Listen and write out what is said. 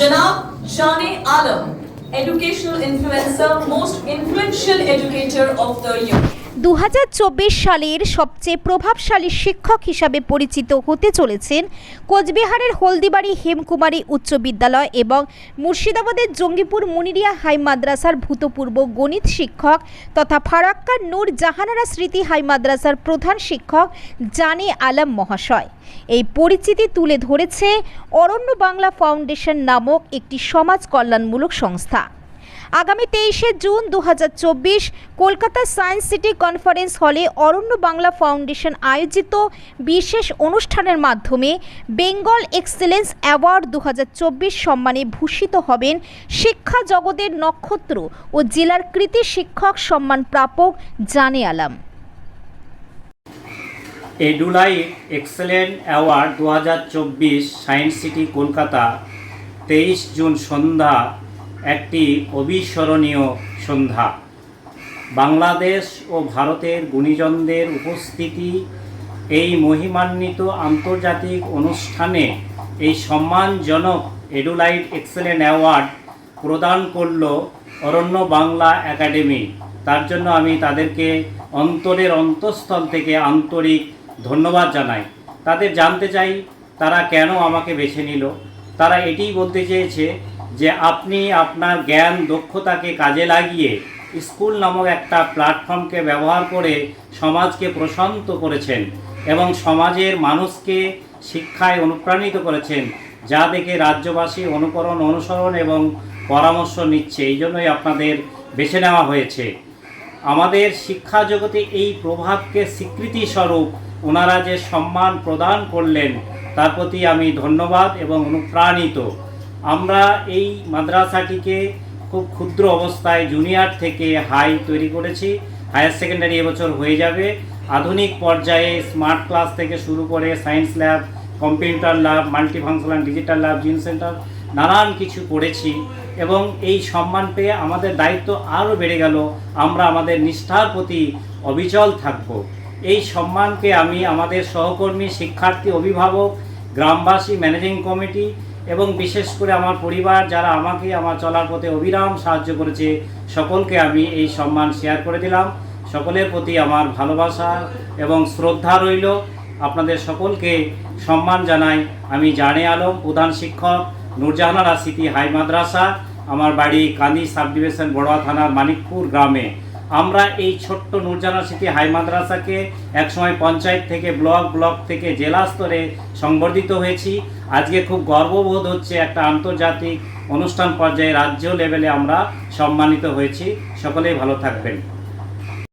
Janab Shane Alam, educational influencer, most influential educator of the year. দু হাজার চব্বিশ সালের সবচেয়ে প্রভাবশালী শিক্ষক হিসাবে পরিচিত হতে চলেছেন কোচবিহারের হলদিবাড়ি হেমকুমারী উচ্চ বিদ্যালয় এবং মুর্শিদাবাদের জঙ্গিপুর মুনিরিয়া হাই মাদ্রাসার ভূতপূর্ব গণিত শিক্ষক তথা ফারাক্কার নূর জাহানারা স্মৃতি হাই মাদ্রাসার প্রধান শিক্ষক জানে আলম মহাশয়। এই পরিচিতি তুলে ধরেছে অরণ্য বাংলা ফাউন্ডেশন নামক একটি সমাজ কল্যাণমূলক সংস্থা। আগামী তেইশে জুন দু হাজার চব্বিশ কলকাতা সায়েন্স সিটি কনফারেন্স হলে অরণ্য বাংলা ফাউন্ডেশন আয়োজিত বিশেষ অনুষ্ঠানের মাধ্যমে বেঙ্গল এক্সেলেন্স অ্যাওয়ার্ড দুহাজার চব্বিশ সম্মানে ভূষিত হবেন শিক্ষা জগতের নক্ষত্র ও জেলার কৃতি শিক্ষক সম্মান প্রাপক জানে আলাম। এডুলাইট এক্সেলেন্ট অ্যাওয়ার্ড দু হাজার চব্বিশ সায়েন্স সিটি কলকাতা তেইশ জুন সন্ধ্যা একটি অবিস্মরণীয় সন্ধ্যা। বাংলাদেশ ও ভারতের গুণীজনদের উপস্থিতি এই মহিমান্বিত আন্তর্জাতিক অনুষ্ঠানে এই সম্মানজনক এডুলাইট এক্সেলেন্ট অ্যাওয়ার্ড প্রদান করল অরণ্য বাংলা একাডেমি। তার জন্য আমি তাদেরকে অন্তরের অন্তঃস্থল থেকে আন্তরিক ধন্যবাদ জানাই। তাদের জানতে চাই, তারা কেন আমাকে বেছে নিল? তারা এটিই বলতে চেয়েছে যে আপনি আপনার জ্ঞান দক্ষতাকে কাজে লাগিয়ে স্কুল নামক একটা প্ল্যাটফর্মকে ব্যবহার করে সমাজকে প্রশান্ত করেছেন এবং সমাজের মানুষকে শিক্ষায় অনুপ্রাণিত করেছেন, যা দেখে রাজ্যবাসী অনুকরণ, অনুসরণ এবং পরামর্শ নিচ্ছে। এই জন্যই আপনাদের বেছে নেওয়া হয়েছে। আমাদের শিক্ষা জগতে এই প্রভাবকে স্বীকৃতি স্বরূপ ওনারা যে সম্মান প্রদান করলেন, তার প্রতি আমি ধন্যবাদ এবং অনুপ্রাণিত। আমরা এই মাদ্রাসাটিকে খুব ক্ষুদ্র অবস্থায় জুনিয়র থেকে হাই তৈরি করেছি। হায়ার সেকেন্ডারি এবছর হয়ে যাবে। আধুনিক পর্যায়ে স্মার্ট ক্লাস থেকে শুরু করে science lab computer lab multifunctional digital lab gym centre নানান কিছু করেছি এবং এই সম্মান পেয়ে আমাদের দায়িত্ব আরও বেড়ে গেল। আমরা আমাদের নিষ্ঠার প্রতি অবিচল থাকব। এই সম্মানকে আমি আমাদের সহকর্মী, শিক্ষার্থী, অভিভাবক, গ্রামবাসী ম্যানেজিং কমিটি এবং বিশেষ করে আমার পরিবার যারা আমাকে আমার চলার পথে অবিরাম সাহায্য করেছে, সকলকে আমি এই সম্মান শেয়ার করে দিলাম। সকলের প্রতি আমার ভালোবাসা এবং শ্রদ্ধা রইল। আপনাদের সকলকে সম্মান জানাই আমি জানে আলম, প্রধান শিক্ষক, নূরজাহানারা স্মৃতি হাই মাদ্রাসা, আমার বাড়ি কান্দি সাব ডিভিশন বড়ুয়া থানার মানিকপুর গ্রামে। আমরা এই ছোট্ট নুরজানা সিটি হাই মাদ্রাসাকে একসময় পঞ্চায়েত থেকে ব্লক ব্লক থেকে জেলা স্তরে সংবর্ধিত হয়েছি। আজকে খুব গর্ববোধ হচ্ছে একটা আন্তর্জাতিক অনুষ্ঠান পর্যায়ে রাজ্য লেভেলে আমরা সম্মানিত হয়েছি। সকলেই ভালো থাকবেন।